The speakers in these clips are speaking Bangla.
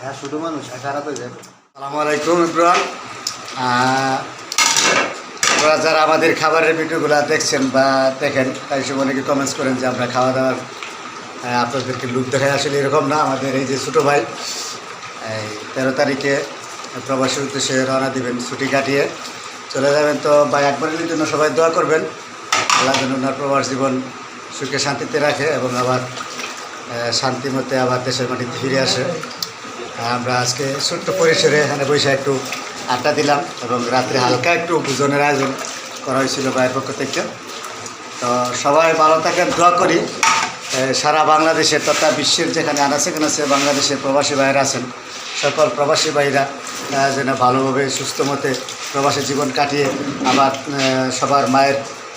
হ্যাঁ শুধু মানুষ খারাপ হয়ে যায় সালামু যারা আমাদের খাবারের ভিডিওগুলো দেখছেন বা দেখেন, তাই সব অনেকে কমেন্টস করেন যে আমরা খাওয়া দাওয়ার আপনাদেরকে লুক দেখায় আসলে এরকম না, আমাদের এই যে ছোটো ভাই, এই তেরো তারিখে প্রবাসী উদ্দেশ্যে রওনা দিবেন ছুটি কাটিয়ে। চলে যাবেন তো ভাই একবারের জন্য সবাই দোয়া করবেন। আল্লাহ যেন ওনার প্রবাস জীবন সুখে শান্তিতে রাখে এবং আবার আহ, শান্তি মতে আবার দেশের মাটিতে ফিরে আসে। আমরা আজকে ছোট্ট পরিসরে এখানে বসে একটু আড্ডা দিলাম এবং রাত্রে হালকা একটু ভোজনের আয়োজন করা হয়েছিল ভাইয়ের পক্ষ থেকে। তো সবাই ভালো থাকেন দোয়া করি। সারা বাংলাদেশের তথা বিশ্বের যেখানে আনা আনাচে কানাচে বাংলাদেশের প্রবাসী ভাইরা আছেন সকল প্রবাসী ভাইরা যেন ভালোভাবে সুস্থ মতে প্রবাসী জীবন কাটিয়ে আবার সবার মায়ের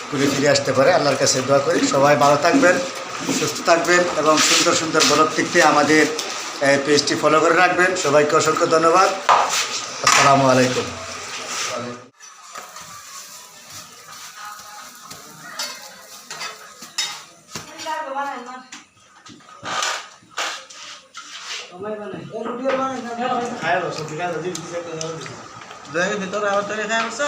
ঘুরে ফিরে আসতে পারে। আল্লাহর কাছে দোয়া করি। সবাই ভালো থাকবেন। সুস্থ থাকবেন এবং সুন্দর সুন্দর ব্লগ দেখতে আমাদের পেজটি ফলো করে রাখবেন। সবাইকে অসংখ্য ধন্যবাদ। আসসালামু আলাইকুম। ভিতরে আবার তৈরি খাই বলছে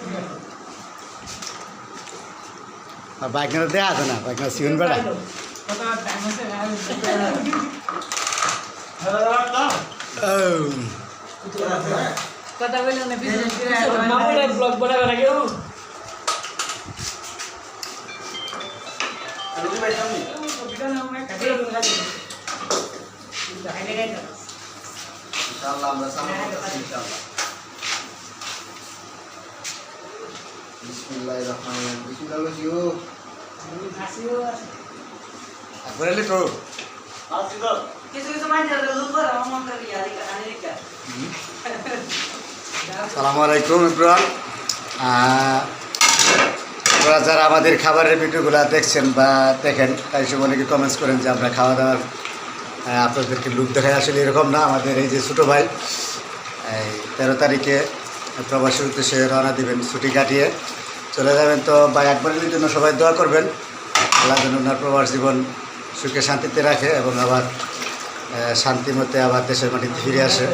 আর বাইকনা দেয়া আছে না বাইকনা সিউন বেড়া। কথা বলে না ব্লগ বড় করে কেউ আমরা সামনে ইনশাআল্লাহ। বিসমিল্লাহির রহমানির রহিম বিসমিল্লাহ একবারে লিখো কিছু কিছু লুক করে করে আলাইকুম ইব্রাহিম আপনারা যারা আমাদের খাবারের ভিডিওগুলো দেখছেন বা দেখেন তাই সব অনেকে কমেন্টস করেন যে আমরা খাওয়া দাওয়ার আপনাদেরকে লুক দেখায় আসলে এরকম না আমাদের এই যে ছোটো ভাই এই তেরো তারিখে প্রবাসী উদ্দেশ্যে রওনা দেবেন, ছুটি কাটিয়ে চলে যাবেন। তো ভাই, একবারের জন্য সবাই দোয়া করবেন। আল্লাহ যেন ওনার প্রবাস জীবন সুখে শান্তিতে রাখে এবং আবার শান্তি মতে আবার দেশের মাটিতে ফিরে আসে।